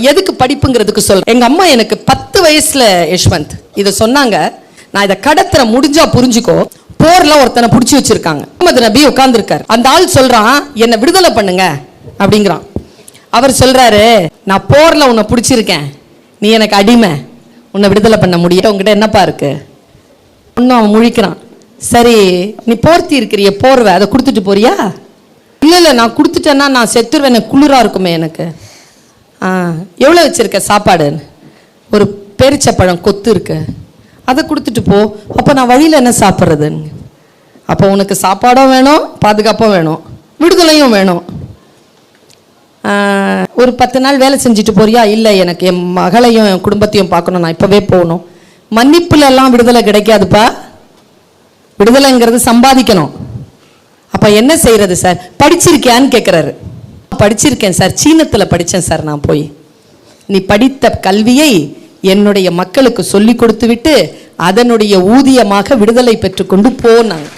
எதுக்கு படிப்புங்கிறதுக்கு சொல்றேன் எங்க அம்மா எனக்கு பத்து வயசுல யஷ்வந்த். இதை சொன்னாங்க. நான் இதை கடத்துற முடிஞ்சா புரிஞ்சுக்கோ. போர்ல ஒருத்தனை புடிச்சு வச்சிருக்காங்க. முகமது நபி உட்கார்ந்துருக்காரு. அந்த ஆள் சொல்றான் என்னை விடுதலை பண்ணுங்க. அப்படிங்கிறான். அவர் சொல்றாரு நான் போர்ல உன்னை பிடிச்சிருக்கேன். நீ எனக்கு அடிமை. உன்னை விடுதலை பண்ண முடியும் உங்ககிட்ட என்னப்பா இருக்கு? இன்னும் அவன் முழிக்கிறான். சரி நீ போர்த்தி இருக்கிறிய போர்வை. அதை கொடுத்துட்டு போறியா? இல்லை இல்லை நான் கொடுத்துட்டேன்னா நான் செத்துருவேன். எனக்கு குளிராக இருக்குமே எனக்கு. ஆ எவ்வளோ வச்சுருக்க சாப்பாடு ஒரு பேரிச்சப்பழம் கொத்து இருக்கு. அதை கொடுத்துட்டு போ. அப்போ நான் வழியில் என்ன சாப்பிட்றதுன்னு? அப்போ உனக்கு சாப்பாடும் வேணும் பாதுகாப்பும் வேணும் விடுதலையும் வேணும். ஒரு பத்து நாள் வேலை செஞ்சுட்டு போறியா? இல்லை எனக்கு என் மகளையும் என் குடும்பத்தையும் பார்க்கணும். நான் இப்போவே போகணும். மன்னிப்புலெல்லாம் விடுதலை கிடைக்காதுப்பா. விடுதலைங்கிறது சம்பாதிக்கணும். அப்போ என்ன செய்கிறது சார்? படிச்சிருக்கியான்னு கேட்குறாரு படிச்சிருக்கேன் சார். சீனத்துல படிச்சேன் சார் நான் போய். நீ படித்த கல்வியை என்னுடைய மக்களுக்கு சொல்லி கொடுத்து விட்டு அதனுடைய ஊதியமாக விடுதலை பெற்றுக்கொண்டு போனாங்க